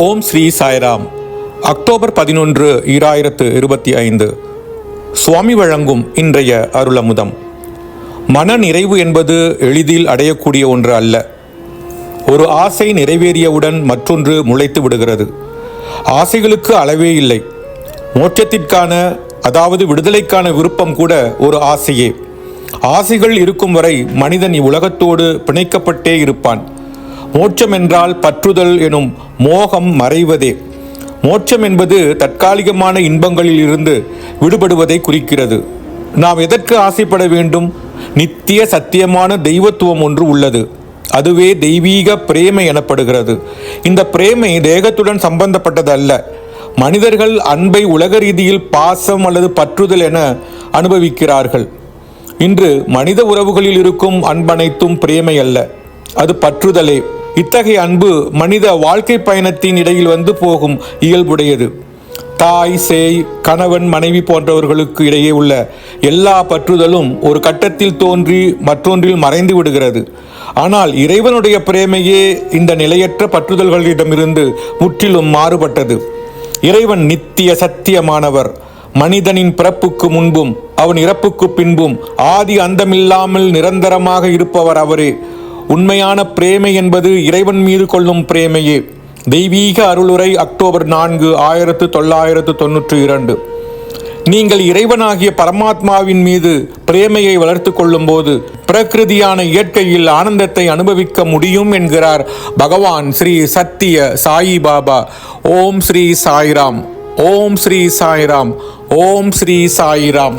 ஓம் Sri Sairam. October பதினொன்று ஈராயிரத்து இருபத்தி ஐந்து. சுவாமி வழங்கும் இன்றைய அருளமுதம். மன நிறைவு என்பது எளிதில் அடையக்கூடிய ஒன்று அல்ல. ஒரு ஆசை நிறைவேறியவுடன் மற்றொன்று முளைத்து விடுகிறது. ஆசைகளுக்கு அளவே இல்லை. மோட்சத்திற்கான அதாவது விடுதலைக்கான விருப்பம் கூட ஒரு ஆசையே. ஆசைகள் இருக்கும் வரை மனிதன் இவ்வுலகத்தோடு பிணைக்கப்பட்டே இருப்பான். மோட்சம் என்றால் பற்றுதல் எனும் மோகம் மறைவதே. மோட்சம் என்பது தற்காலிகமான இன்பங்களில் இருந்து விடுபடுவதை குறிக்கிறது. நாம் எதற்கு ஆசைப்பட வேண்டும்? நித்திய சத்தியமான தெய்வத்துவம் ஒன்று உள்ளது. அதுவே தெய்வீக பிரேமை எனப்படுகிறது. இந்த பிரேமை தேகத்துடன் சம்பந்தப்பட்டது அல்ல மனிதர்கள் அன்பை உலக ரீதியில் பாசம் அல்லது பற்றுதல் என அனுபவிக்கிறார்கள். இன்று மனித உறவுகளில் இருக்கும் அன்பனைத்தும் பிரேமை அல்ல. அது பற்றுதலே. இத்தகைய அன்பு மனித வாழ்க்கை பயணத்தின் இடையில் வந்து போகும் இயல்புடையது. தாய் சேய் கணவன் மனைவி போன்றவர்களுக்கு இடையே உள்ள எல்லா பற்றுதலும் ஒரு கட்டத்தில் தோன்றி மற்றொன்றில் மறைந்து விடுகிறது. ஆனால் இறைவனுடைய பிரேமையே இந்த நிலையற்ற பற்றுதல்களிடமிருந்து முற்றிலும் மாறுபட்டது. இறைவன் நித்திய சத்தியமானவர். மனிதனின் பிறப்புக்கு முன்பும் அவன் இறப்புக்கு பின்பும் ஆதி அந்தமில்லாமல் நிரந்தரமாக இருப்பவர் அவரே. உண்மையான பிரேமை என்பது இறைவன் மீது கொள்ளும் பிரேமையே. தெய்வீக அருளுரை அக்டோபர் நான்கு ஆயிரத்து தொள்ளாயிரத்து தொன்னூற்றி இரண்டு. நீங்கள் இறைவனாகிய பரமாத்மாவின் மீது பிரேமையை வளர்த்து கொள்ளும்போது பிரகிருதியான இயற்கையில் ஆனந்தத்தை அனுபவிக்க முடியும் என்கிறார் பகவான் ஸ்ரீ சத்திய சாயி பாபா. ஓம் ஸ்ரீ சாய்ராம். ஓம் ஸ்ரீ சாய்ராம். ஓம் ஸ்ரீ சாய்ராம்.